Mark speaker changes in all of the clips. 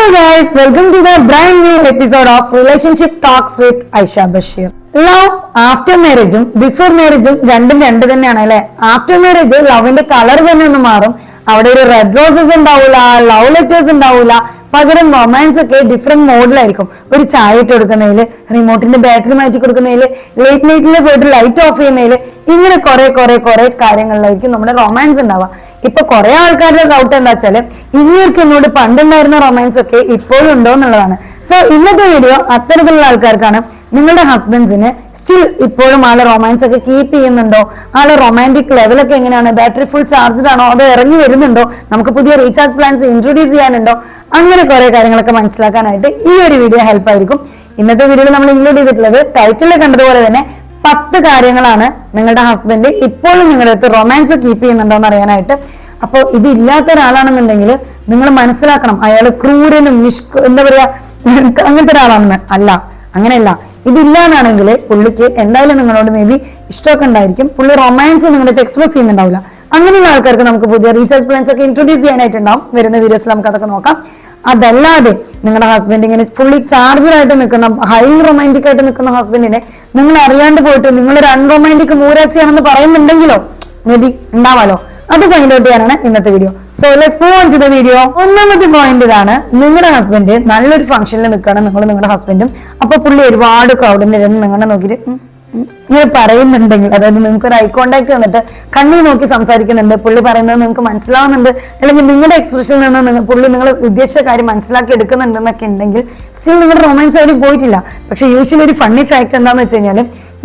Speaker 1: Hello guys welcome to the brand new episode of relationship talks with Aisha Basheer love after മാരേജും before മാരേജും രണ്ടും രണ്ട് തന്നെയാണ് അല്ലെ? After marriage ലവിന്റെ colour തന്നെ ഒന്ന് മാറും. അവിടെ ഒരു റെഡ് റോസസ് ഉണ്ടാവൂല ലവ് ലെറ്റേഴ്സ് ഉണ്ടാവൂല. പകരം റൊമാൻസ് ഒക്കെ ഡിഫറെന്റ് മോഡിലായിരിക്കും ഒരു ചായ ഇട്ട് കൊടുക്കുന്നതിൽ റിമോട്ടിന്റെ ബാറ്ററി മാറ്റി കൊടുക്കുന്നതിൽ ലേറ്റ് നൈറ്റിൽ പോയിട്ട് ലൈറ്റ് ഓഫ് ചെയ്യുന്നതിൽ ഇങ്ങനെ കുറെ കുറെ കുറെ കാര്യങ്ങളിലായിരിക്കും നമ്മുടെ റൊമാൻസ് ഉണ്ടാവുക. ഇപ്പൊ കുറെ ആൾക്കാരുടെ ഡൗട്ട് എന്താ വെച്ചാൽ ഇനിയൊക്കെ എന്നോട് പണ്ടുണ്ടായിരുന്ന റൊമാൻസ് ഒക്കെ ഇപ്പോഴും ഉണ്ടോ എന്നുള്ളതാണ്. സോ ഇന്നത്തെ വീഡിയോ അത്തരത്തിലുള്ള ആൾക്കാർക്കാണ് നിങ്ങളുടെ ഹസ്ബൻഡ്സിന് സ്റ്റിൽ ഇപ്പോഴും ആളെ റൊമാൻസ് ഒക്കെ കീപ്പ് ചെയ്യുന്നുണ്ടോ? ആളെ റൊമാന്റിക് ലെവലൊക്കെ എങ്ങനെയാണ്? ബാറ്ററി ഫുൾ ചാർജ്ഡ് ആണോ? അതോ ഇറങ്ങി വരുന്നുണ്ടോ? നമുക്ക് പുതിയ റീചാർജ് പ്ലാൻസ് ഇൻട്രൊഡ്യൂസ് ചെയ്യാനുണ്ടോ? അങ്ങനെ കുറെ കാര്യങ്ങളൊക്കെ മനസ്സിലാക്കാനായിട്ട് ഈ ഒരു വീഡിയോ ഹെൽപ്പ് ആയിരിക്കും. ഇന്നത്തെ വീഡിയോയിൽ നമ്മൾ ഇൻക്ലൂഡ് ചെയ്തിട്ടുള്ളത് ടൈറ്റിൽ കണ്ടതുപോലെ തന്നെ പത്ത് കാര്യങ്ങളാണ് നിങ്ങളുടെ ഹസ്ബൻഡ് ഇപ്പോഴും നിങ്ങളുടെ അടുത്ത് റൊമാൻസ് കീപ്പ് ചെയ്യുന്നുണ്ടോ എന്ന് അറിയാനായിട്ട് അപ്പോൾ ഇതില്ലാത്ത ഒരാളാണെന്നുണ്ടെങ്കിൽ നിങ്ങൾ മനസ്സിലാക്കണം അയാൾ ക്രൂരനും നിഷ്ക എന്താ പറയാ അങ്ങനത്തെ ഒരാളാണെന്ന്. അല്ല അങ്ങനെയല്ല. ഇതില്ലാന്നാണെങ്കിൽ പുള്ളിക്ക് എന്തായാലും നിങ്ങളോട് മേ ബി ഇഷ്ടമൊക്കെ ഉണ്ടായിരിക്കും. പുള്ളി റൊമാൻസ് നിങ്ങളുടെ അടുത്ത് എക്സ്പ്രസ് ചെയ്യുന്നുണ്ടാവില്ല. അങ്ങനെയുള്ള ആൾക്കാർക്ക് നമുക്ക് പുതിയ റീചാർജ് പ്ലാൻസ് ഒക്കെ ഇൻട്രൊഡ്യൂസ് ചെയ്യാനായിട്ടുണ്ടാവും. വരുന്ന വീഡിയോസിൽ നമുക്ക് അതൊക്കെ നോക്കാം. അതല്ലാതെ നിങ്ങളുടെ ഹസ്ബൻഡ് ഇങ്ങനെ ഫുള്ളി ചാർജറായിട്ട് നിൽക്കുന്ന ഹൈലി റൊമാന്റിക് ആയിട്ട് നിൽക്കുന്ന ഹസ്ബൻഡിനെ നിങ്ങൾ അറിയാണ്ട് പോയിട്ട് നിങ്ങൾ ഒരു അൺറൊമാന്റിക് മൂരാച്ചയാണെന്ന് പറയുന്നുണ്ടെങ്കിലോ മേ ബി ഉണ്ടാവാലോ അത് ഫൈൻഡ് ഔട്ട് ചെയ്യാനാണ് ഇന്നത്തെ video so let's move on to the video ഒന്നാമത്തെ പോയിന്റ് ഇതാണ് നിങ്ങളുടെ ഹസ്ബൻഡ് നല്ലൊരു ഫംഗ്ഷനിൽ നിൽക്കുകയാണ് നിങ്ങൾ നിങ്ങളുടെ ഹസ്ബൻഡും അപ്പൊ പുള്ളി ഒരുപാട് ക്രൗഡിന്റെ ഇരുന്ന് നിങ്ങളെ നോക്കിയിട്ട് ഇങ്ങനെ പറയുന്നുണ്ടെങ്കിൽ അതായത് നിങ്ങൾക്ക് ഒരു ഐ കോണ്ടാക്ട് വന്നിട്ട് കണ്ണി നോക്കി സംസാരിക്കുന്നുണ്ട് പുള്ളി പറയുന്നത് നിങ്ങൾക്ക് മനസ്സിലാവുന്നുണ്ട് അല്ലെങ്കിൽ നിങ്ങളുടെ എക്സ്പ്രഷനിൽ നിന്ന് നിങ്ങൾ പുള്ളി നിങ്ങൾ ഉദ്ദേശിച്ച കാര്യം മനസ്സിലാക്കി എടുക്കുന്നുണ്ടെന്നൊക്കെ ഉണ്ടെങ്കിൽ സ്റ്റിൽ നിങ്ങളുടെ റൊമാൻസ് എവിടെയും പോയിട്ടില്ല. പക്ഷെ യൂഷ്വലി ഒരു ഫണ്ണി ഫാക്ട് എന്താണെന്ന് വെച്ച് കഴിഞ്ഞാൽ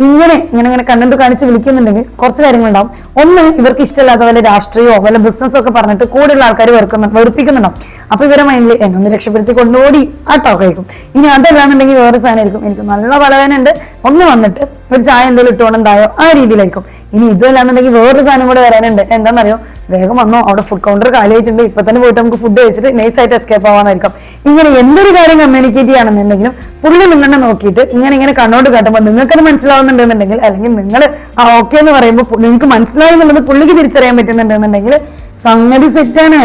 Speaker 1: ഇങ്ങനെ ഇങ്ങനെ ഇങ്ങനെ കണ്ടന്റ് കാണിച്ച് വിളിക്കുന്നുണ്ടെങ്കിൽ കുറച്ച് കാര്യങ്ങളുണ്ടാവും. ഒന്ന് ഇവർക്ക് ഇഷ്ടമില്ലാത്ത വല്ല രാഷ്ട്രീയമോ വല്ല ബിസിനസ്സോ ഒക്കെ പറഞ്ഞിട്ട് കൂടുതലുള്ള ആൾക്കാർ വെറുക്കുന്ന വെറുപ്പിക്കുന്നുണ്ടാവും. അപ്പൊ ഇവരെ മൈൻഡിൽ എന്നെ ഒന്ന് രക്ഷപ്പെടുത്തി കൊണ്ടുപോടി ആ ടോക്കായിരിക്കും ഇനി അതല്ലാന്നുണ്ടെങ്കിൽ വേറെ സാധനമായിരിക്കും എനിക്ക് നല്ല തലവേന ഉണ്ട് ഒന്ന് വന്നിട്ട് ഒരു ചായ എന്തെങ്കിലും ഇട്ടുകൊണ്ടുണ്ടായോ? ആ രീതിയിലായിരിക്കും. ഇനി ഇതല്ലാന്നുണ്ടെങ്കിൽ വേറൊരു സാധനം കൂടെ വരാനുണ്ട്. എന്താണെന്നറിയോ വേഗം വന്നോ. അവിടെ ഫുഡ് കൗണ്ടർ കാലി വെച്ചിട്ടുണ്ട്. ഇപ്പൊ തന്നെ പോയിട്ട് നമുക്ക് ഫുഡ് കഴിച്ചിട്ട് നൈസ് ആയിട്ട് എസ്കേപ്പ് ആവാന്നായിരിക്കും ഇങ്ങനെ എന്തൊരു കാര്യം കമ്മ്യൂണിക്കേറ്റ് ചെയ്യണമെന്നുണ്ടെങ്കിലും പുള്ളി നിങ്ങളെ നോക്കിയിട്ട് ഇങ്ങനെ ഇങ്ങനെ കണ്ണോട്ട് കാട്ടുമ്പോൾ നിങ്ങൾക്കത് മനസ്സിലാവുന്നുണ്ടെന്നുണ്ടെങ്കിൽ അല്ലെങ്കിൽ നിങ്ങൾ ആ ഓക്കെ എന്ന് പറയുമ്പോൾ നിങ്ങൾക്ക് മനസ്സിലായി എന്നുള്ളത് പുള്ളിക്ക് തിരിച്ചറിയാൻ പറ്റുന്നുണ്ടെന്നുണ്ടെങ്കിൽ സംഗതി സെറ്റാണ്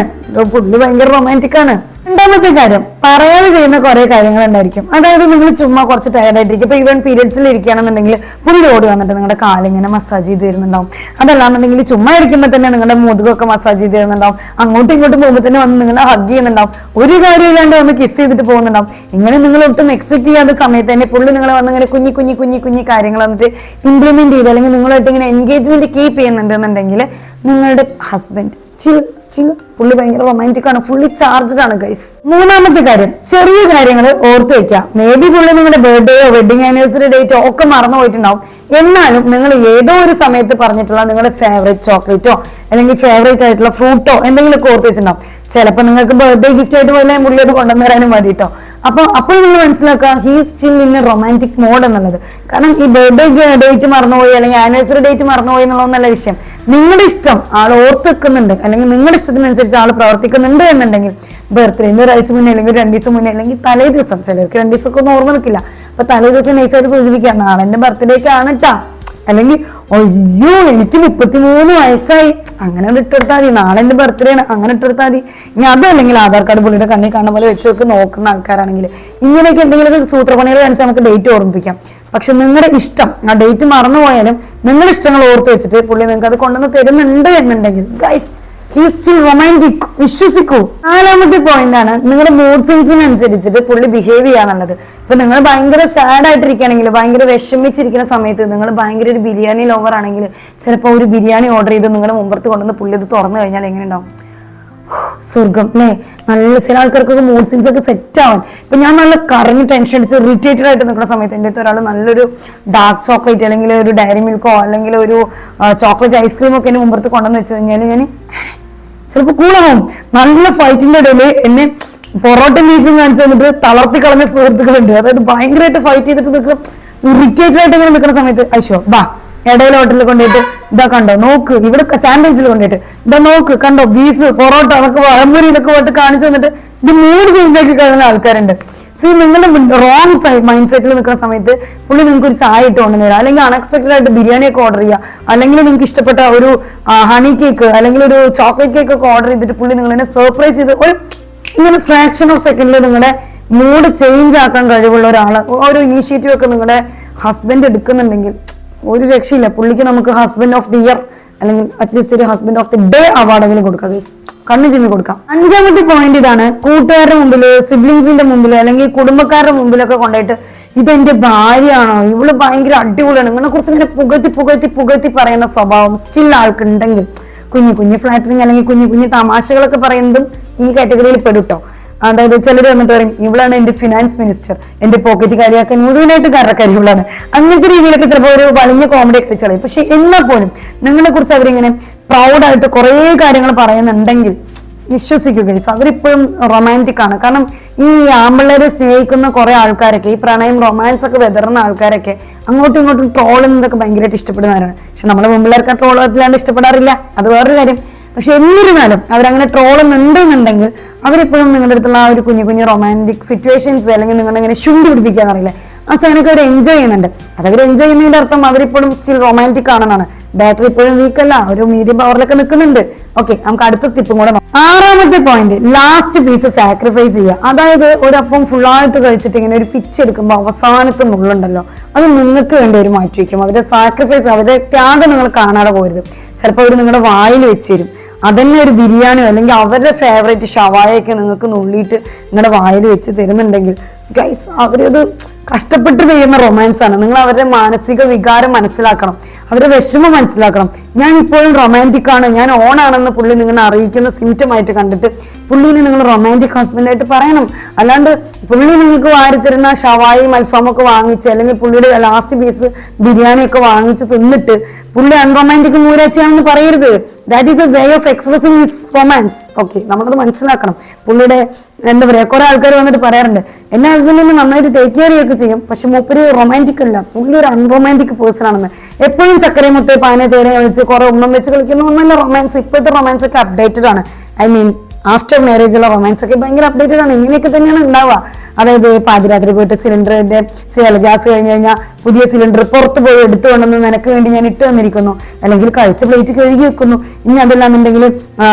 Speaker 1: പുള്ളി ഭയങ്കര റൊമാന്റിക് ആണ്. രണ്ടാമത്തെ കാര്യം പറയാതെ ചെയ്യുന്ന കുറെ കാര്യങ്ങൾ ഉണ്ടായിരിക്കും. അതായത് നിങ്ങൾ ചുമ്മാ കുറച്ച് ടയർഡായിട്ടിരിക്കും ഇപ്പൊ ഈവൻ പീരിയഡ്സിൽ ഇരിക്കുകയാണെന്നുണ്ടെങ്കിൽ പുള്ളി ഓടി വന്നിട്ട് നിങ്ങളുടെ കാലിങ്ങനെ മസാജ് ചെയ്ത് തരുന്നുണ്ടാവും. അതല്ലാന്നുണ്ടെങ്കിൽ ചുമ്മാ ഇരിക്കുമ്പോൾ തന്നെ നിങ്ങളുടെ മുതുകൊക്കെ മസാജ് ചെയ്ത് തരുന്നുണ്ടാവും. അങ്ങോട്ടും ഇങ്ങോട്ടും പോകുമ്പോൾ തന്നെ വന്ന് നിങ്ങളെ ഹഗ് ചെയ്യുന്നുണ്ടാവും. ഒരു കാര്യമില്ലാണ്ട് വന്ന് കിസ് ചെയ്തിട്ട് പോകുന്നുണ്ടാവും. ഇങ്ങനെ നിങ്ങൾ ഒട്ടും എക്സ്പെക്ട് ചെയ്യാത്ത സമയത്ത് തന്നെ പുള്ളി നിങ്ങളെ വന്ന് ഇങ്ങനെ കുഞ്ഞി കുഞ്ഞി കുഞ്ഞി കുഞ്ഞി കാര്യങ്ങൾ വന്നിട്ട് ഇംപ്ലിമെന്റ് ചെയ്ത് അല്ലെങ്കിൽ നിങ്ങളായിട്ട് ഇങ്ങനെ എൻഗേജ്മെന്റ് കീപ്പ് ചെയ്യുന്നുണ്ടെന്നുണ്ടെങ്കിൽ നിങ്ങളുടെ ഹസ്ബൻഡ് സ്റ്റിൽ സ്റ്റിൽ പുള്ളി ഭയങ്കര റൊമാന്റിക് ആണ്. ഫുള്ളി ചാർജ്ഡ് ആണ് ഗൈസ് മൂന്നാമത്തെ കാര്യം ചെറിയ കാര്യങ്ങൾ ഓർത്ത് വെക്കുക. മേ ബി പുള്ളി നിങ്ങളുടെ ബർത്ത്ഡേയോ വെഡിങ് ആനിവേഴ്സറി ഡേറ്റോ ഒക്കെ മറന്നു പോയിട്ടുണ്ടാവും. എന്നാലും നിങ്ങൾ ഏതോ ഒരു സമയത്ത് പറഞ്ഞിട്ടുള്ള നിങ്ങളുടെ ഫേവറേറ്റ് ചോക്ലേറ്റോ അല്ലെങ്കിൽ ഫേവറേറ്റ് ആയിട്ടുള്ള ഫ്രൂട്ടോ എന്തെങ്കിലും ഓർത്ത് വെച്ചിട്ടുണ്ടാവും. ചിലപ്പോൾ നിങ്ങൾക്ക് ബർത്ത്ഡേ ഗിഫ്റ്റ് ആയിട്ട് പോലെ മുള്ളിയത് അത് കൊണ്ടുവന്നു തരാനും മതി കേട്ടോ അപ്പൊ അപ്പോൾ നിങ്ങൾ മനസ്സിലാക്കുക he still in a romantic mode എന്നുള്ളത്. കാരണം ഈ ബർത്ത്ഡേ ഡേറ്റ് മറന്നുപോയി അല്ലെങ്കിൽ ആനിവേഴ്സറി ഡേറ്റ് മറന്നുപോയി എന്നുള്ളതൊന്നല്ല വിഷയം. നിങ്ങളുടെ ഇഷ്ടം ആൾ ഓർത്ത് വെക്കുന്നുണ്ട്. അല്ലെങ്കിൽ നിങ്ങളുടെ ഇഷ്ടത്തിനനുസരിച്ച് ആൾ പ്രവർത്തിക്കുന്നുണ്ട് എന്നുണ്ടെങ്കിൽ ബർത്ത്ഡേ ഒരാഴ്ച മുന്നേ അല്ലെങ്കിൽ രണ്ട് ദിവസം മുന്നേ അല്ലെങ്കിൽ തലേ ദിവസം ചിലർക്ക് രണ്ട് ദിവസമൊക്കെ ഒന്നും ഓർമ്മ നിൽക്കില്ല. അപ്പൊ തലേ ദിവസം നൈസായിട്ട് സൂചിപ്പിക്കുക നാളെ എന്റെ ബർത്ത്ഡേക്ക് ആണ് കേട്ടാ അല്ലെങ്കിൽ അയ്യോ എനിക്ക് മുപ്പത്തിമൂന്ന് വയസ്സായി. അങ്ങനെ ഇട്ടെടുത്താൽ മതി. നാളെ എന്റെ ബർത്ത്ഡേ ആണ്. അങ്ങനെ ഇട്ടെടുത്താൽ മതി. ഇനി അതല്ലെങ്കിൽ ആധാർ കാർഡ് പുള്ളിയുടെ കണ്ണിൽ കാണുന്ന പോലെ വെച്ച് വെക്ക് നോക്കുന്ന ആൾക്കാരാണെങ്കിൽ. ഇങ്ങനെയൊക്കെ എന്തെങ്കിലുമൊക്കെ സൂത്രപ്പണികൾ കാണിച്ച് നമുക്ക് ഡേറ്റ് ഓർമ്മിപ്പിക്കാം. പക്ഷെ നിങ്ങളുടെ ഇഷ്ടം ആ ഡേറ്റ് മറന്നുപോയാലും നിങ്ങളുടെ ഇഷ്ടങ്ങൾ ഓർത്ത് വെച്ചിട്ട് പുള്ളി നിങ്ങൾക്ക് അത് കൊണ്ടുവന്ന് തരുന്നുണ്ട് എന്നുണ്ടെങ്കിൽ ഗൈസ് സ്റ്റിൽ റൊമാന്റിക് വിശ്വസിക്കൂ. നാലാമത്തെ പോയിന്റ് ആണ് നിങ്ങളുടെ മൂഡ് സെൻസിനനുസരിച്ചിട്ട് പുള്ളി ബിഹേവ് ചെയ്യാന്നുള്ളത്. ഇപ്പൊ നിങ്ങൾ ഭയങ്കര സാഡ് ആയിട്ടിരിക്കുകയാണെങ്കിൽ ഭയങ്കര വിഷമിച്ചിരിക്കുന്ന സമയത്ത് നിങ്ങൾ ഭയങ്കര ഒരു ബിരിയാണി ലോവർ ആണെങ്കിൽ ചിലപ്പോൾ ഒരു ബിരിയാണി ഓർഡർ ചെയ്ത് നിങ്ങളുടെ മുമ്പത്ത് കൊണ്ടുവന്ന് പുള്ളി ഇത് തുറന്നു കഴിഞ്ഞാൽ എങ്ങനെ ഉണ്ടാവും സ്വർഗം അല്ലേ? നല്ല ചില ആൾക്കാർക്കൊക്കെ മൂഡ് സിങ്സ് ഒക്കെ സെറ്റ് ആവാൻ. ഇപ്പൊ ഞാൻ നല്ല കറങ്ങി ടെൻഷൻ അടിച്ച് റിറ്റേറ്റഡ് ആയിട്ട് നിൽക്കുന്ന സമയത്ത് എന്റെ അടുത്ത് ഒരാൾ നല്ലൊരു ഡാർക്ക് ചോക്ലേറ്റ് അല്ലെങ്കിൽ ഒരു ഡയറി മിൽക്കോ അല്ലെങ്കിൽ ഒരു ചോക്ലേറ്റ് ഐസ്ക്രീമോ ഒക്കെ എന്റെ മുമ്പത്ത് കൊണ്ടുവന്ന് വെച്ച് കഴിഞ്ഞാൽ ഞാൻ ചിലപ്പോൾ കൂളാവും നല്ല ഫൈറ്റിന്റെ ഇടയിൽ എന്നെ പൊറോട്ട ബീഫും കാണിച്ചു തന്നിട്ട് തളർത്തി കളഞ്ഞ സുഹൃത്തുക്കളുണ്ട്. അതായത് ഭയങ്കരമായിട്ട് ഫൈറ്റ് ചെയ്തിട്ട് നിൽക്കുന്ന ഇറിറ്റേറ്റഡ് ആയിട്ട് ഇങ്ങനെ നിൽക്കുന്ന സമയത്ത് അശോ ബാ ഇടയിൽ ഹോട്ടലിൽ കൊണ്ടുപോയിട്ട് ഇതാ കണ്ടോ നോക്ക് ഇവിടെ ചാമ്പ്യൻസിൽ കൊണ്ടുപോയിട്ട് ഇതാ നോക്ക് കണ്ടോ ബീഫ് പൊറോട്ട അതൊക്കെ വഴമ്പൊരി ഇതൊക്കെ പോയിട്ട് കാണിച്ചു തന്നിട്ട് ഇത് മൂഡ് ചേഞ്ച് ആക്കി കഴിയുന്ന ആൾക്കാരുണ്ട്. സി നിങ്ങളുടെ റോങ് മൈൻഡ് സെറ്റിൽ നിൽക്കുന്ന സമയത്ത് പുള്ളി നിങ്ങൾക്ക് ഒരു ചായ ഇട്ട് കൊണ്ടുവരാം അല്ലെങ്കിൽ അൺഎക്സ്പെക്ടഡ് ആയിട്ട് ബിരിയാണി ഒക്കെ ഓർഡർ ചെയ്യുക. അല്ലെങ്കിൽ നിങ്ങൾക്ക് ഇഷ്ടപ്പെട്ട ഒരു ഹണി കേക്ക് അല്ലെങ്കിൽ ഒരു ചോക്ലേറ്റ് കേക്ക് ഒക്കെ ഓർഡർ ചെയ്തിട്ട് പുള്ളി നിങ്ങളെ സർപ്രൈസ് ചെയ്ത് ഒരു ഇങ്ങനെ ഫ്രാക്ഷൻ ഓഫ് സെക്കൻഡിൽ നിങ്ങളുടെ മൂഡ് ചേഞ്ച് ആക്കാൻ കഴിവുള്ള ഒരാൾ ഒരു ഇനീഷ്യേറ്റീവ് ഒക്കെ നിങ്ങളുടെ ഹസ്ബൻഡ് എടുക്കുന്നുണ്ടെങ്കിൽ ഒരു രക്ഷയില്ല. പുള്ളിക്ക് നമുക്ക് ഹസ്ബൻഡ് ഓഫ് ദി ഇയർ അല്ലെങ്കിൽ അറ്റ്ലീസ്റ്റ് ഒരു ഹസ്ബൻഡ് ഓഫ് ദി ഡേ അവാർഡെങ്കിലും കൊടുക്കാം guys. കണ്ണു ചിമ്മി കൊടുക്കാം. അഞ്ചാമത്തെ പോയിന്റ് ഇതാണ് കൂട്ടുകാരുടെ മുമ്പിൽ സിബ്ലിങ്സിന്റെ മുമ്പിൽ അല്ലെങ്കിൽ കുടുംബക്കാരുടെ മുമ്പിലൊക്കെ കൊണ്ടുപോയിട്ട് ഇതെന്റെ ഭാര്യയാണോ? ഇവൾ ഭയങ്കര അടിപൊളിയാണ്. ഇങ്ങനെ കുറിച്ച് ഇങ്ങനെ പുകത്തി പുകത്തി പുകത്തി പറയുന്ന സ്വഭാവം സ്റ്റിൽ ആൾക്കുണ്ടെങ്കിൽ കുഞ്ഞു കുഞ്ഞു ഫ്ലാറ്ററിങ് അല്ലെങ്കിൽ കുഞ്ഞു കുഞ്ഞു തമാശകളൊക്കെ പറയുന്നതും ഈ കാറ്റഗറിയിൽ പെടുട്ടോ. അതായത് ചിലർ വന്നിട്ട് പറയും ഇവളാണ് എന്റെ ഫിനാൻസ് മിനിസ്റ്റർ എന്റെ പോക്കറ്റ് കാര്യമാക്കാൻ മുഴുവനായിട്ട് കാരണക്കാരി ഇവളാണ്. അങ്ങനത്തെ രീതിയിലൊക്കെ ചിലപ്പോൾ ഒരു വലിഞ്ഞ കോമഡി ഒക്കെ കളയും പക്ഷെ എന്നാൽ പോലും നിങ്ങളെ കുറിച്ച് അവരിങ്ങനെ പ്രൗഡായിട്ട് കുറേ കാര്യങ്ങൾ പറയുന്നുണ്ടെങ്കിൽ വിശ്വസിക്കുക അവരിപ്പോഴും റൊമാന്റിക് ആണ്. കാരണം ഈ ആമ്പിള്ളേരെ സ്നേഹിക്കുന്ന കുറെ ആൾക്കാരൊക്കെ ഈ പ്രണയം റൊമാൻസ് ഒക്കെ വെതറുന്ന ആൾക്കാരൊക്കെ അങ്ങോട്ടും ഇങ്ങോട്ടും ട്രോൾ എന്നതൊക്കെ ഭയങ്കരമായിട്ട് ഇഷ്ടപ്പെടുന്നവരാണ്. പക്ഷെ നമ്മളെ മുമ്പിലേക്ക് ട്രോൾ അതിലാണ്ട് ഇഷ്ടപ്പെടാറില്ല. അത് വേറൊരു കാര്യം. പക്ഷെ എന്നിരുന്നാലും അവരങ്ങനെ ട്രോളുന്നുണ്ടെന്നുണ്ടെങ്കിൽ അവരെപ്പോഴും നിങ്ങളുടെ അടുത്തുള്ള ആ ഒരു കുഞ്ഞു കുഞ്ഞു റൊമാന്റിക് സിറ്റുവേഷൻസ് അല്ലെങ്കിൽ നിങ്ങളുടെ ഇങ്ങനെ ശുണ്ടി പിടിപ്പിക്കുക എന്നറിയില്ല? ആ സാധനമൊക്കെ അവർ എൻജോയ് ചെയ്യുന്നുണ്ട്. അത് അവർ എൻജോയ് ചെയ്യുന്നതിന്റെ അർത്ഥം അവരിപ്പോഴും സ്റ്റിൽ റൊമാന്റിക് ആണെന്നാണ്. ബാറ്ററി ഇപ്പോഴും വീക്ക് അല്ല ഒരു മീഡിയം പവറിലൊക്കെ നിൽക്കുന്നുണ്ട് ഓക്കെ നമുക്ക് അടുത്ത സ്റ്റിപ്പും കൂടെ ആറാമത്തെ പോയിന്റ് ലാസ്റ്റ് പീസ് സാക്രിഫൈസ് ചെയ്യുക. അതായത് ഒരപ്പം ഫുള്ളായിട്ട് കഴിച്ചിട്ട് ഇങ്ങനെ ഒരു പിച്ച് എടുക്കുമ്പോൾ അവസാനത്തെ നുള്ളുണ്ടല്ലോ. അത് നിങ്ങൾക്ക് വേണ്ടി ഒരു മാറ്റി വയ്ക്കും അവരുടെ സാക്രിഫൈസ് അവരുടെ ത്യാഗം നിങ്ങൾ കാണാതെ പോരുത്. ചിലപ്പോൾ അവർ നിങ്ങളുടെ വായിൽ വെച്ച് തരും. അതന്നെ ഒരു ബിരിയാണിയോ അല്ലെങ്കിൽ അവരുടെ ഫേവറേറ്റ് ഷവായൊക്കെ നിങ്ങൾക്ക് നുള്ളിയിട്ട് നിങ്ങളുടെ വായിൽ വെച്ച് തരുന്നുണ്ടെങ്കിൽ ഗൈസ് അവരത് കഷ്ടപ്പെട്ട് ചെയ്യുന്ന റൊമാൻസ് ആണ്. നിങ്ങൾ അവരുടെ മാനസിക വികാരം മനസ്സിലാക്കണം. അവരുടെ വിഷമം മനസ്സിലാക്കണം. ഞാൻ ഇപ്പോഴും റൊമാന്റിക് ആണ്. ഞാൻ ഓൺ ആണെന്ന് പുള്ളി നിങ്ങളെ അറിയിക്കുന്ന സിംറ്റം ആയിട്ട് കണ്ടിട്ട് പുള്ളിനെ നിങ്ങൾ റൊമാന്റിക് ഹസ്ബൻഡായിട്ട് പറയണം. അല്ലാണ്ട് പുള്ളി നിങ്ങൾക്ക് വാരിത്തരുന്ന ഷവായും അൽഫാമൊക്കെ വാങ്ങിച്ച് അല്ലെങ്കിൽ പുള്ളിയുടെ ലാസ്റ്റ് പീസ് ബിരിയാണി ഒക്കെ വാങ്ങിച്ച് തിന്നിട്ട് പുള്ളി അൺറൊമാന്റിക് മൂരാച്ചയാണെന്ന് പറയരുത്. That is a way of expressing his romance okay നമ്മളത് മനസ്സിലാക്കണം. പുള്ളിയുടെ എന്താ പറയുക കുറെ ആൾക്കാർ വന്നിട്ട് പറയാറുണ്ട് എന്റെ ഹസ്ബൻഡിനെ നന്നായിട്ട് ടേക്ക് കെയർ ചെയ്യുകയൊക്കെ ചെയ്യും. പക്ഷെ മൂപ്പര് റൊമാന്റിക് അല്ല. പുള്ളി ഒരു അൺറൊമാന്റിക് പേഴ്സൺ ആണെന്ന്. എപ്പോഴും ചക്കരയും മുത്തേ പാനെ തേനെ കളിച്ച് കുറെ ഉമ്മം വെച്ച് കളിക്കുന്ന ഒന്നല്ല റൊമാൻസ് ഇപ്പോഴത്തെ റൊമാൻസ് ഒക്കെ അപ്ഡേറ്റഡ് ആണ്. ഐ മീൻ ആഫ്റ്റർ മാരേജുള്ള റൊമാൻസ് ഒക്കെ ഭയങ്കര അപ്ഡേറ്റഡ് ആണ്. ഇങ്ങനെയൊക്കെ തന്നെയാണ് ഉണ്ടാവുക. അതായത് പാതിരാത്രി പോയിട്ട് സിലിണ്ടറിന്റെ ഗ്യാസ് കഴിഞ്ഞ് കഴിഞ്ഞാൽ പുതിയ സിലിണ്ടർ പുറത്ത് പോയി എടുത്തു കൊണ്ടുവന്ന് നിനക്ക് വേണ്ടി ഞാൻ ഇട്ട് തന്നിരിക്കുന്നു. അല്ലെങ്കിൽ കഴിച്ച പ്ലേറ്റ് കഴുകി വെക്കുന്നു. ഇനി അതല്ലാന്നുണ്ടെങ്കിൽ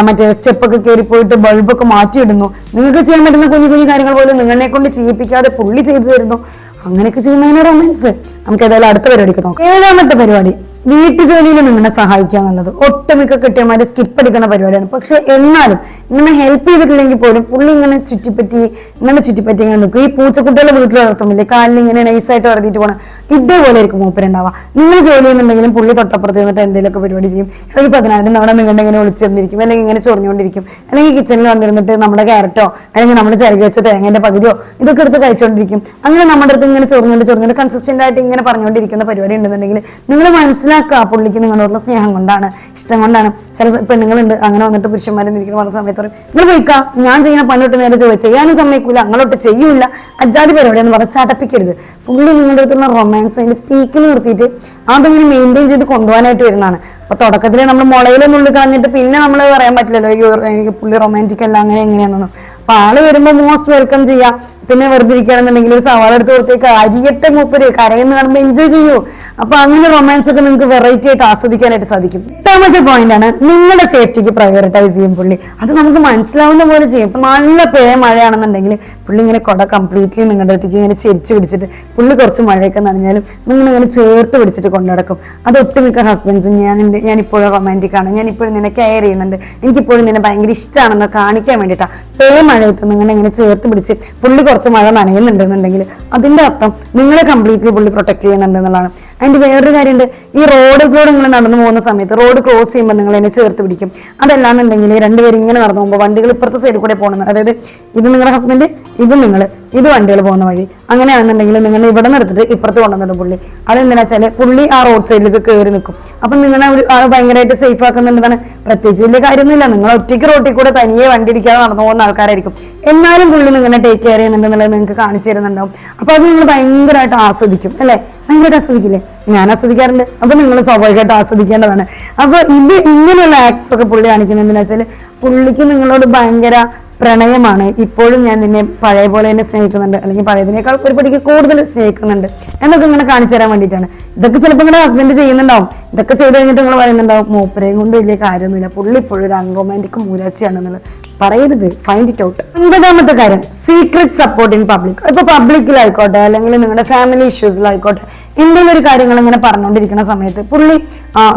Speaker 1: മറ്റേ സ്റ്റെപ്പൊക്കെ കയറി പോയിട്ട് ബൾബൊക്കെ മാറ്റിയിടുന്നു. നിങ്ങൾക്ക് ചെയ്യാൻ പറ്റുന്ന കുഞ്ഞു കുഞ്ഞു കാര്യങ്ങൾ പോലും നിങ്ങളെ കൊണ്ട് ചെയ്യിപ്പിക്കാതെ പുള്ളി ചെയ്തു തരുന്നു. അങ്ങനെയൊക്കെ ചെയ്യുന്നതിന് റൊമാൻസ് നമുക്ക് ഏതായാലും അടുത്ത പരിപാടിക്ക് നോക്കാം. ഏഴാമത്തെ പരിപാടി. വീട്ടുജോലിയിൽ നിങ്ങളെ സഹായിക്കുക എന്നുള്ളത്. ഒട്ടുമിക്ക കിട്ടിയമാര് സ്കിപ്പ് എടുക്കുന്ന പരിപാടിയാണ്. പക്ഷെ എന്നാലും ഇങ്ങനെ ഹെൽപ്പ് ചെയ്തിട്ടില്ലെങ്കിൽ പോലും പുള്ളി ഇങ്ങനെ ചുറ്റിപ്പറ്റി ഇങ്ങനെ ചുറ്റിപ്പറ്റി ഇങ്ങനെ നിൽക്കും. ഈ പൂച്ചക്കുട്ടികളെ വീട്ടിൽ വളർത്തുമില്ലേ കാലിന് ഇങ്ങനെ നൈസായിട്ട് വളർത്തിയിട്ട് പോകണം ഇതേപോലെ ആയിരിക്കും മൂപ്പരുണ്ടാവുക. നിങ്ങൾ ജോലി ചെയ്യുന്നുണ്ടെങ്കിലും പുള്ളി തൊട്ടപ്പുറത്ത് നിന്നിട്ട് എന്തെങ്കിലുമൊക്കെ പരിപാടി ചെയ്യും. ഒരു പതിനായിരം തവണ നിങ്ങളുടെ ഇങ്ങനെ വിളിച്ചിരുന്നിരിക്കും അല്ലെങ്കിൽ ഇങ്ങനെ ചൊറിഞ്ഞുകൊണ്ടിരിക്കും. അല്ലെങ്കിൽ കിച്ചണിൽ വന്നിരുന്നിട്ട് നമ്മുടെ ക്യാരറ്റോ അല്ലെങ്കിൽ നമ്മൾ ചിരകി വെച്ച തേങ്ങേന്റെ പകുതിയോ ഇതൊക്കെ എടുത്ത് കഴിച്ചുകൊണ്ടിരിക്കും അങ്ങനെ നമ്മുടെ അടുത്ത് ഇങ്ങനെ ചൊറിഞ്ഞുകൊണ്ട് ചൊറിഞ്ഞുകൊണ്ട് കൺസിസ്റ്റന്റ് ആയിട്ട് ഇങ്ങനെ പറഞ്ഞുകൊണ്ടിരിക്കുന്ന പരിപാടി ഉണ്ടെന്നുണ്ടെങ്കിൽ നിങ്ങൾ മനസ്സിലാക്കുക. പുള്ളിക്ക് നിങ്ങളോടുള്ള സ്നേഹം കൊണ്ടാണ് ഇഷ്ടം കൊണ്ടാണ്. ചില പെണ്ണുങ്ങളുണ്ട്. അങ്ങനെ വന്നിട്ട് പുരുഷന്മാരെ നിൽക്കുന്ന പറഞ്ഞ സമയത്ത് പറയും നിങ്ങൾ പോയിക്കാ. ഞാൻ ചെയ്യുന്ന പണിട്ട് നേരെ ചോദിച്ചു ചെയ്യാനും സമ്മതിക്കില്ല അങ്ങോട്ട് ചെയ്യൂല അജാതി പരിപാടി എന്ന് പറഞ്ഞ് ചടപ്പിക്കരുത്. പുള്ളി നിങ്ങളുടെ അടുത്തുള്ള റൊമാൻസ് അതിന്റെ പീക്കിൽ നിർത്തിയിട്ട് അതിങ്ങനെ മെയിന്റെയിൻ ചെയ്ത് കൊണ്ടുപോകാനായിട്ട് വരുന്നതാണ്. അപ്പൊ തുടക്കത്തിൽ നമ്മൾ മുളയിലൊന്നും ഉള്ളിൽ കളഞ്ഞിട്ട് പിന്നെ നമ്മൾ പറയാൻ പറ്റില്ലല്ലോ അയ്യോ എനിക്ക് പുള്ളി റൊമാന്റിക് അല്ല അങ്ങനെ എങ്ങനെയാണെന്നൊന്നും അപ്പൊ ആൾ വരുമ്പോൾ മോസ്റ്റ് വെൽക്കം ചെയ്യാം. പിന്നെ വെറുതെ ഇരിക്കുകയാണെന്നുണ്ടെങ്കിൽ ഒരു സവാള എടുത്ത് കൊടുത്തേക്ക് അരിയട്ടെ മൂപ്പര് കരയെന്ന് കാണുമ്പോൾ എൻജോയ് ചെയ്യൂ. അപ്പൊ അങ്ങനെ റൊമാൻസ് ഒക്കെ നിങ്ങൾക്ക് വെറൈറ്റി ആയിട്ട് ആസ്വദിക്കാനായിട്ട് സാധിക്കും. എട്ടാമത്തെ പോയിന്റ് ആണ് നിങ്ങളുടെ സേഫ്റ്റിക്ക് പ്രയോറിറ്റൈസ് ചെയ്യും പുള്ളി. അത് നമുക്ക് മനസ്സിലാവുന്ന പോലെ ചെയ്യും. ഇപ്പൊ നല്ല പേ മഴയാണെന്നുണ്ടെങ്കിൽ പുള്ളി ഇങ്ങനെ കുട കംപ്ലീറ്റ്ലി നിങ്ങളുടെ അടുത്തേക്ക് ഇങ്ങനെ ചെരിച്ച് പിടിച്ചിട്ട് പുള്ളി കുറച്ച് മഴയൊക്കെ നനഞ്ഞാലും നിങ്ങൾ ഇങ്ങനെ ചേർത്ത് പിടിച്ചിട്ട് കൊണ്ടു നടക്കും. അത് ഒട്ടുമിക്ക ഹസ്ബൻഡ്സും ഞാൻ ഞാൻ ഇപ്പോഴും റൊമാന്റിക് ആണ്. ഞാൻ ഇപ്പോഴും നിന്നെ കെയർ ചെയ്യുന്നുണ്ട്. എനിക്കിപ്പോഴും നിന്നെ ഭയങ്കര ഇഷ്ടമാണെന്ന് കാണിക്കാൻ വേണ്ടിയിട്ടാണ് പേ മഴയത്ത് നിങ്ങളെ ഇങ്ങനെ ചേർത്ത് പിടിച്ച് പുള്ളി കുറച്ച് മഴ നനയുന്നുണ്ടെന്നുണ്ടെങ്കിൽ അതിന്റെ അർത്ഥം നിങ്ങളെ കംപ്ലീറ്റ്ലി പുള്ളി പ്രൊട്ടക്ട് ചെയ്യുന്നുണ്ട് എന്നുള്ളതാണ്. അതിന്റെ വേറൊരു കാര്യമുണ്ട് ഈ റോഡിലൂടെ നിങ്ങൾ നടന്നു പോകുന്ന സമയത്ത് റോഡ് ക്രോസ് ചെയ്യുമ്പോൾ നിങ്ങൾ എന്നെ ചേർത്ത് പിടിക്കും. അതല്ലാന്നുണ്ടെങ്കിൽ രണ്ടുപേരും ഇങ്ങനെ നടന്നു പോകുമ്പോൾ വണ്ടികൾ ഇപ്പുറത്തെ സൈഡിൽ കൂടെ പോകുന്നത് അതായത് ഇത് നിങ്ങളുടെ ഹസ്ബൻഡ് ഇത് നിങ്ങൾ ഇത് വണ്ടികൾ പോകുന്ന വഴി. അങ്ങനെയാണെന്നുണ്ടെങ്കിൽ നിങ്ങൾ ഇവിടെ നിർത്തിട്ട് ഇപ്പുറത്ത് കൊണ്ടുവന്നിടും പുള്ളി. അതെന്തിനാ വെച്ചാൽ പുള്ളി ആ റോഡ് സൈഡിലേക്ക് കയറി നിൽക്കും അപ്പൊ നിങ്ങളെ ഒരു ഭയങ്കരമായിട്ട് സേഫ് ആക്കുന്നുണ്ടെന്നാണ് പ്രത്യേകിച്ച് വലിയ കാര്യമൊന്നുമില്ല. നിങ്ങൾ ഒറ്റയ്ക്ക് റോട്ടിൽ കൂടെ തനിയെ വണ്ടി ഇടിക്കാതെ നടന്നു പോകുന്ന ആൾക്കാരായിരിക്കും. എന്നാലും പുള്ളി നിങ്ങളെ ടേക്ക് കെയർ ചെയ്യുന്നുണ്ടെന്നുള്ളത് നിങ്ങൾക്ക് കാണിച്ചു തരുന്നുണ്ടാവും. അപ്പൊ അത് നിങ്ങൾ ഭയങ്കരമായിട്ട് ആസ്വദിക്കും അല്ലെ? ഭയങ്കരമായിട്ട് ആസ്വദിക്കില്ലേ? ഞാൻ ആസ്വദിക്കാറുണ്ട്. അപ്പൊ നിങ്ങൾ സ്വാഭാവികമായിട്ട് ആസ്വദിക്കേണ്ടതാണ്. അപ്പൊ ഇത് ഇങ്ങനെയുള്ള ആക്ട്സ് ഒക്കെ പുള്ളി കാണിക്കുന്നത് എന്താ വെച്ചാൽ പുള്ളിക്ക് നിങ്ങളോട് ഭയങ്കര പ്രണയമാണ്. ഇപ്പോഴും ഞാൻ നിന്നെ പഴയ പോലെ തന്നെ സ്നേഹിക്കുന്നുണ്ട്. അല്ലെങ്കിൽ പഴയതിനേക്കാൾ ഒരു പടിക്ക് കൂടുതൽ സ്നേഹിക്കുന്നുണ്ട്. എന്നൊക്കെ ഇങ്ങനെ കാണിച്ചു തരാൻ വേണ്ടിയിട്ടാണ്. ഇതൊക്കെ ചിലപ്പോൾ നിങ്ങളുടെ ഹസ്ബൻഡ് ചെയ്യുന്നുണ്ടാവും. ഇതൊക്കെ ചെയ്ത് കഴിഞ്ഞിട്ട് നിങ്ങൾ പറയുന്നുണ്ടാവും മൂപ്പരെയും കൊണ്ട് വലിയ കാര്യമൊന്നുമില്ല. പുള്ളി ഇപ്പോഴും ഒരു അൺറൊമാന്റിക് മൂരാച്ചിയാണെന്നുള്ളത്. പറയരുത്. ഫൈൻഡ് ഇറ്റ് ഔട്ട് ഒൻപതാമത്തെ കാര്യം. സീക്രട്ട് സപ്പോർട്ട് ഇൻ പബ്ലിക് ഇപ്പൊ പബ്ലിക്കിലായിക്കോട്ടെ അല്ലെങ്കിൽ നിങ്ങളുടെ ഫാമിലി ഇഷ്യൂസിലായിക്കോട്ടെ എന്തെങ്കിലും ഒരു കാര്യങ്ങൾ ഇങ്ങനെ പറഞ്ഞുകൊണ്ടിരിക്കുന്ന സമയത്ത് പുള്ളി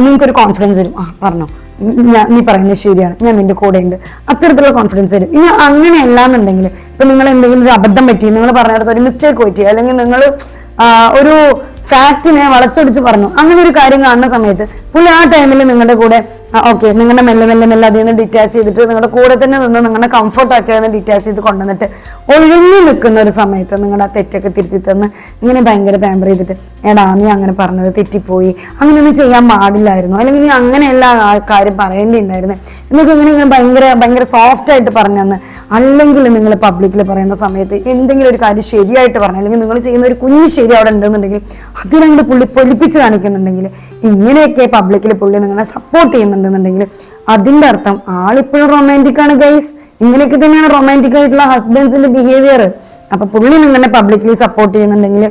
Speaker 1: നിങ്ങൾക്കൊരു കോൺഫിഡൻസ് തരും. ആ പറഞ്ഞോ. ഞാൻ നീ പറയുന്നത് ശരിയാണ്. ഞാൻ നിന്റെ കൂടെ ഉണ്ട് അത്തരത്തിലുള്ള കോൺഫിഡൻസ് തരും. ഇനി അങ്ങനെ അല്ലാന്നുണ്ടെങ്കിൽ ഇപ്പൊ നിങ്ങൾ എന്തെങ്കിലും ഒരു അബദ്ധം പറ്റി നിങ്ങൾ പറഞ്ഞിടത്ത് ഒരു മിസ്റ്റേക്ക് പറ്റി അല്ലെങ്കിൽ നിങ്ങൾ ഒരു ഫാക്റ്റിനെ വളച്ചൊടിച്ച് പറഞ്ഞു അങ്ങനെ ഒരു കാര്യം കാണുന്ന സമയത്ത് പുള്ളി ആ ടൈമിൽ നിങ്ങളുടെ കൂടെ ഓക്കെ നിങ്ങളുടെ മെല്ലെ മെല്ലെ മെല്ലെ അതിൽ നിന്ന് ഡിറ്റാച്ച് ചെയ്തിട്ട് നിങ്ങളുടെ കൂടെ തന്നെ നിന്ന് നിങ്ങളുടെ കംഫർട്ട് ആക്കി അതിന് ഡിറ്റാച്ച് ചെയ്ത് കൊണ്ടുവന്നിട്ട് ഒഴിഞ്ഞു നിൽക്കുന്ന ഒരു സമയത്ത് നിങ്ങളുടെ തെറ്റൊക്കെ തിരുത്തി തന്ന് ഇങ്ങനെ ഭയങ്കര പാമ്പർ ചെയ്തിട്ട് എടാ നീ അങ്ങനെ പറഞ്ഞത് തെറ്റിപ്പോയി. അങ്ങനെയൊന്നും ചെയ്യാൻ പാടില്ലായിരുന്നു. അല്ലെങ്കിൽ നീ അങ്ങനെയല്ല ആ കാര്യം പറയേണ്ടിയുണ്ടായിരുന്നു എന്നൊക്കെ ഇങ്ങനെ ഇങ്ങനെ ഭയങ്കര ഭയങ്കര സോഫ്റ്റ് ആയിട്ട് പറഞ്ഞെന്ന്. അല്ലെങ്കിൽ നിങ്ങൾ പബ്ലിക്കിൽ പറയുന്ന സമയത്ത് എന്തെങ്കിലും ഒരു കാര്യം ശരിയായിട്ട് പറഞ്ഞു അല്ലെങ്കിൽ നിങ്ങൾ ചെയ്യുന്ന ഒരു കുഞ്ഞ് ശരി അവിടെ ഉണ്ടെന്നുണ്ടെങ്കിൽ അതിനങ്ങോട്ട് പുള്ളി പൊലിപ്പിച്ച് കാണിക്കുന്നുണ്ടെങ്കിൽ ഇങ്ങനെയൊക്കെ പബ്ലിക്കിൽ പുള്ളി നിങ്ങളെ സപ്പോർട്ട് ചെയ്യുന്നുണ്ടെന്നുണ്ടെങ്കിൽ അതിന്റെ അർത്ഥം ആളിപ്പോഴും റൊമാന്റിക് ആണ് ഗൈസ് ഇങ്ങനെയൊക്കെ തന്നെയാണ് റൊമാന്റിക് ആയിട്ടുള്ള ഹസ്ബൻഡ്സിന്റെ ബിഹേവിയർ അപ്പൊ പുള്ളി നിങ്ങളെ പബ്ലിക്കലി സപ്പോർട്ട് ചെയ്യുന്നുണ്ടെങ്കിൽ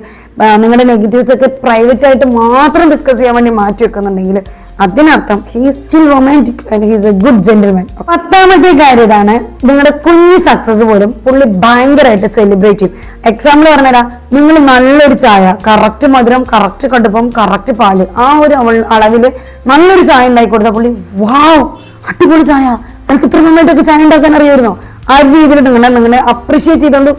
Speaker 1: നിങ്ങളുടെ നെഗറ്റീവ്സ് ഒക്കെ പ്രൈവറ്റ് ആയിട്ട് മാത്രം ഡിസ്കസ് ചെയ്യാൻ വേണ്ടി മാറ്റി വെക്കുന്നുണ്ടെങ്കിൽ അതിനർത്ഥം he still romantic and he's a good gentleman പത്താമത്തെ കാര്യം ഇതാണ്. നിങ്ങളുടെ കുഞ്ഞു സക്സസ് പോലും പുള്ളി ഭയങ്കരമായിട്ട് സെലിബ്രേറ്റ് ചെയ്യും. എക്സാമ്പിൾ പറഞ്ഞുതരാം. നിങ്ങൾ നല്ലൊരു ചായ കറക്റ്റ് മധുരം കറക്റ്റ് കടുപ്പം കറക്റ്റ് പാൽ ആ ഒരു അളവിൽ നല്ലൊരു ചായ ഉണ്ടാക്കി കൊടുത്ത പുള്ളി വാവ് അടിപൊളി ചായ. എനിക്ക് ഇത്ര നന്നായിട്ടൊക്കെ ചായ ഉണ്ടാക്കാൻ അറിയായിരുന്നോ ആ ഒരു രീതിയിൽ നിങ്ങളെ നിങ്ങളെ അപ്രിഷിയേറ്റ് ചെയ്തുകൊണ്ട്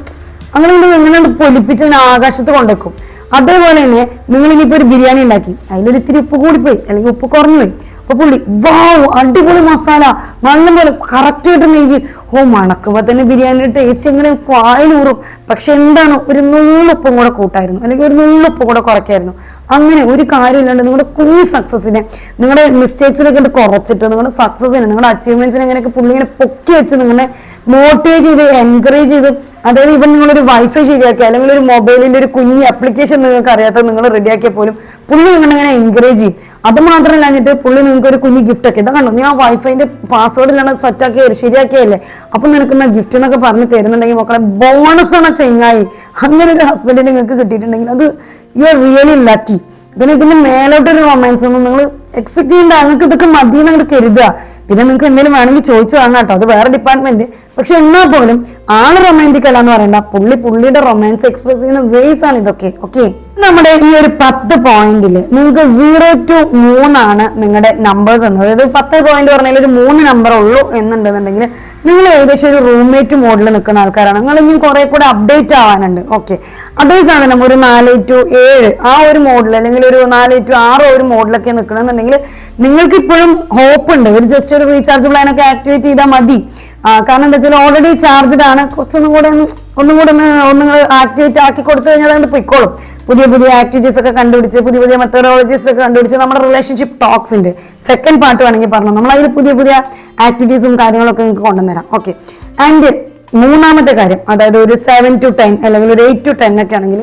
Speaker 1: അങ്ങനെ കൊണ്ട് എങ്ങനെ പൊലിപ്പിച്ച് ആകാശത്ത് കൊണ്ടുവെക്കും അതേപോലെ തന്നെ നിങ്ങൾ ഇനിയിപ്പോ ഒരു ബിരിയാണി ഉണ്ടാക്കി. അതിലൊരു ഇത്തിരി ഉപ്പ് കൂടിപ്പോയി അല്ലെങ്കിൽ ഉപ്പ് കുറഞ്ഞു പോയി അപ്പൊ പുള്ളി വാവ് അടിപൊളി മസാല നല്ലപോലെ കറക്റ്റ് ആയിട്ട് നെയ്യ്. ഓ മണക്കുമ്പോ തന്നെ ബിരിയാണിയുടെ ടേസ്റ്റ് എങ്ങനെ വായിലൂറും. പക്ഷെ എന്താണ് ഒരു നുള്ളുപ്പും കൂടെ കൂട്ടായിരുന്നു. അല്ലെങ്കിൽ ഒരു നുള്ളുപ്പും കൂടെ കുറയ്ക്കായിരുന്നു. അങ്ങനെ ഒരു കാര്യമില്ലാണ്ട് നിങ്ങളുടെ കുഞ്ഞു സക്സസിനെ നിങ്ങളുടെ മിസ്റ്റേക്സിനെ കണ്ട് കുറച്ചിട്ട് നിങ്ങളുടെ സക്സസിനെ നിങ്ങളുടെ അച്ചീവ്മെന്റ്സിനെ എങ്ങനെയൊക്കെ പുള്ളി ഇങ്ങനെ പൊക്കി വെച്ച് നിങ്ങളെ മോട്ടിവേറ്റ് ചെയ്ത് എൻകറേജ് ചെയ്ത് അതായത് ഇപ്പം നിങ്ങളൊരു വൈഫൈ ശരിയാക്കി അല്ലെങ്കിൽ ഒരു മൊബൈലിന്റെ ഒരു കുഞ്ഞു ആപ്ലിക്കേഷൻ നിങ്ങൾക്ക് അറിയാത്തത് നിങ്ങൾ റെഡിയാക്കിയാൽ പോലും പുള്ളി നിങ്ങളെ ഇങ്ങനെ എൻകറേജ് ചെയ്യും. അത് മാത്രമല്ല എന്നിട്ട് പുള്ളി നിങ്ങൾക്ക് ഒരു കുഞ്ഞ് ഗിഫ്റ്റ് ഒക്കെ. ഇതാ കണ്ടോ? നീ ആ വൈഫൈന്റെ പാസ്വേഡിലാണ് സെറ്റാക്കി ശരിയാക്കിയല്ലേ? അപ്പൊ നിനക്ക് ഗിഫ്റ്റ് എന്നൊക്കെ പറഞ്ഞ് തരുന്നുണ്ടെങ്കിൽ മക്കളെ ബോണസ് ആണ് ചെങ്ങായി. അങ്ങനെ ഒരു ഹസ്ബൻഡിന് നിങ്ങൾക്ക് കിട്ടിയിട്ടുണ്ടെങ്കിൽ അത് യു ആർ റിയലി ലക്കി പിന്നെ ഇതിന്റെ മേലോട്ടൊരു റൊമാൻസ് ഒന്നും നിങ്ങൾ എക്സ്പെക്ട് ചെയ്യേണ്ട. നിങ്ങൾക്ക് ഇതൊക്കെ മതി നിങ്ങൾ കരുതുക. പിന്നെ നിങ്ങൾക്ക് എന്തെങ്കിലും വേണമെങ്കിൽ ചോദിച്ചു വാങ്ങാം കേട്ടോ. അത് വേറെ ഡിപ്പാർട്ട്മെന്റ് പക്ഷെ എന്നാൽ പോലും ആൾ റൊമാന്റിക് അല്ല എന്ന് പറയണ്ട. പുള്ളി പുള്ളിയുടെ റൊമാൻസ് എക്സ്പ്രസ് ചെയ്യുന്ന വേസ് ആണ് ഇതൊക്കെ. ഓക്കെ നമ്മുടെ ഈ ഒരു പത്ത് പോയിന്റിൽ നിങ്ങൾക്ക് സീറോ ടു മൂന്നാണ് നിങ്ങളുടെ നമ്പേഴ്സ് എന്നത്. അതായത് പത്ത് പോയിന്റ് പറഞ്ഞാൽ ഒരു മൂന്ന് നമ്പർ ഉള്ളൂ എന്നുണ്ടെന്നുണ്ടെങ്കിൽ നിങ്ങൾ ഏകദേശം ഒരു റൂംമേറ്റ് മോഡിൽ നിൽക്കുന്ന ആൾക്കാരാണ്. നിങ്ങൾ ഇനിയും കുറെ കൂടെ അപ്ഡേറ്റ് ആവാനുണ്ട്. ഓക്കെ അതേ സാധനം ഒരു നാല് ടു ഏഴ് ആ ഒരു മോഡിൽ അല്ലെങ്കിൽ ഒരു നാല് ടു ആറ് ഒരു മോഡിലൊക്കെ നിൽക്കണമെന്നുണ്ടെങ്കിൽ നിങ്ങൾക്ക് ഇപ്പോഴും ഹോപ്പ് ഉണ്ട്. ഒരു ജസ്റ്റ് ഒരു റീചാർജ് പ്ലാൻ ഒക്കെ ആക്ടിവേറ്റ് ചെയ്താൽ മതി. ആ, കാരണം എന്താ വെച്ചാൽ ഓൾറെഡി ചാർജ്ഡ് ആണ്. കുറച്ചൊന്നും കൂടെ ഒന്ന് ഒന്നും കൂടെ ഒന്ന് ഒന്നും ആക്ടിവേറ്റ് ആക്കി കൊടുത്തു കഴിഞ്ഞാൽ അതുകൊണ്ട് പൊയ്ക്കോളും. പുതിയ പുതിയ ആക്ടിവിറ്റീസ് ഒക്കെ കണ്ടുപിടിച്ച് പുതിയ പുതിയ മെത്തഡോളജീസ് ഒക്കെ കണ്ടുപിടിച്ച് നമ്മുടെ റിലേഷൻഷിപ്പ് ടോക്സിന്റെ സെക്കൻഡ് പാർട്ട് വേണമെങ്കിൽ പറഞ്ഞു. നമ്മൾ അതിൽ പുതിയ പുതിയ ആക്ടിവിറ്റീസും കാര്യങ്ങളൊക്കെ നിങ്ങൾക്ക് കൊണ്ടുവന്നരാം ഓക്കെ ആൻഡ് മൂന്നാമത്തെ കാര്യം അതായത് ഒരു സെവൻ ടു ടെൻ അല്ലെങ്കിൽ ഒരു എയ്റ്റ് ടു ടെൻ ഒക്കെ ആണെങ്കിൽ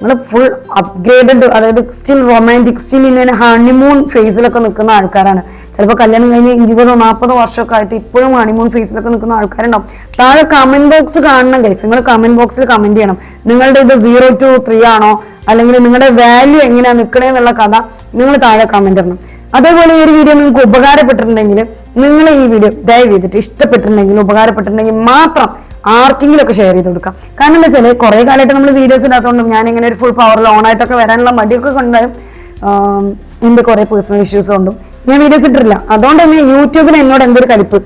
Speaker 1: നിങ്ങൾ ഫുൾ അപ്ഗ്രേഡഡ് അതായത് സ്റ്റിൽ റൊമാന്റിക് സ്റ്റിൽ ഇങ്ങനെ ഹണിമൂൺ ഫേസിലൊക്കെ നിൽക്കുന്ന ആൾക്കാരാണ്. ചിലപ്പോൾ കല്യാണം കഴിഞ്ഞ് ഇരുപതോ നാൽപ്പതോ വർഷമൊക്കെ ആയിട്ട് ഇപ്പോഴും ഹണിമൂൺ ഫേസിലൊക്കെ നിൽക്കുന്ന ആൾക്കാരുണ്ടാവും. താഴെ കമന്റ് ബോക്സ് കാണണം ഗൈസ് നിങ്ങൾ കമന്റ് ബോക്സിൽ കമന്റ് ചെയ്യണം. നിങ്ങളുടെ ഇത് സീറോ ടു ത്രീ ആണോ? അല്ലെങ്കിൽ നിങ്ങളുടെ വാല്യൂ എങ്ങനെയാണ് നിൽക്കണേ എന്നുള്ള കഥ നിങ്ങൾ താഴെ കമന്റ് ഇടണം. അതേപോലെ ഈ ഒരു വീഡിയോ നിങ്ങൾക്ക് ഉപകാരപ്പെട്ടിട്ടുണ്ടെങ്കിൽ നിങ്ങൾ ഈ വീഡിയോ ദയവ് ചെയ്തിട്ട് ഇഷ്ടപ്പെട്ടിട്ടുണ്ടെങ്കിൽ ഉപകാരപ്പെട്ടിട്ടുണ്ടെങ്കിൽ മാത്രം ആർക്കെങ്കിലും ഒക്കെ ഷെയർ ചെയ്ത് കൊടുക്കാം. കാരണം എന്താ വെച്ചാൽ കുറെ കാലമായിട്ട് നമ്മൾ വീഡിയോസ് ഇല്ലാത്തതുകൊണ്ടും ഞാൻ ഇങ്ങനെ ഒരു ഫുൾ പവറിൽ ഓൺ ആയിട്ടൊക്കെ വരാനുള്ള മടിയൊക്കെ കൊണ്ടായും എന്റെ കുറെ പേഴ്സണൽ ഇഷ്യൂസ് കൊണ്ടും. ഞാൻ വീഡിയോസ് ഇട്ടിട്ടില്ല. അതുകൊണ്ട് തന്നെ യൂട്യൂബിന് എന്നോട് എന്തൊരു കലിപ്പ്?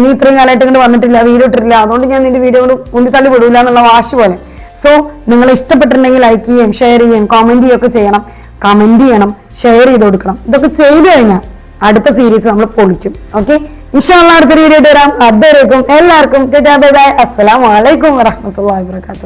Speaker 1: നീ ഇത്രയും കാലമായിട്ട് ഇങ്ങോട്ട് വന്നിട്ടില്ല വീഡിയോ ഇട്ടിട്ടില്ല. അതുകൊണ്ട് ഞാൻ നിന്റെ വീഡിയോ കൊണ്ട് ഉന്തിത്തള്ളി വിടൂല എന്നുള്ള വാശി പോലെ. സോ നിങ്ങൾ ഇഷ്ടപ്പെട്ടിട്ടുണ്ടെങ്കിൽ ലൈക്ക് ചെയ്യും ഷെയർ ചെയ്യും കമന്റ് ചെയ്യുകയൊക്കെ ചെയ്യണം. കമന്റ് ചെയ്യണം ഷെയർ ചെയ്ത് കൊടുക്കണം. ഇതൊക്കെ ചെയ്തു കഴിഞ്ഞാൽ അടുത്ത സീരീസ് നമ്മൾ പൊളിക്കും. ഓക്കെ ഇൻഷാല്ല അടുത്തൊരു വീഡിയോ വരാം. അതുവരേക്കും എല്ലാവർക്കും ബൈ. ബൈ അസ്സലാമലൈക്കും വറഹമത്തല്ലാ വാബർക്കാത്തു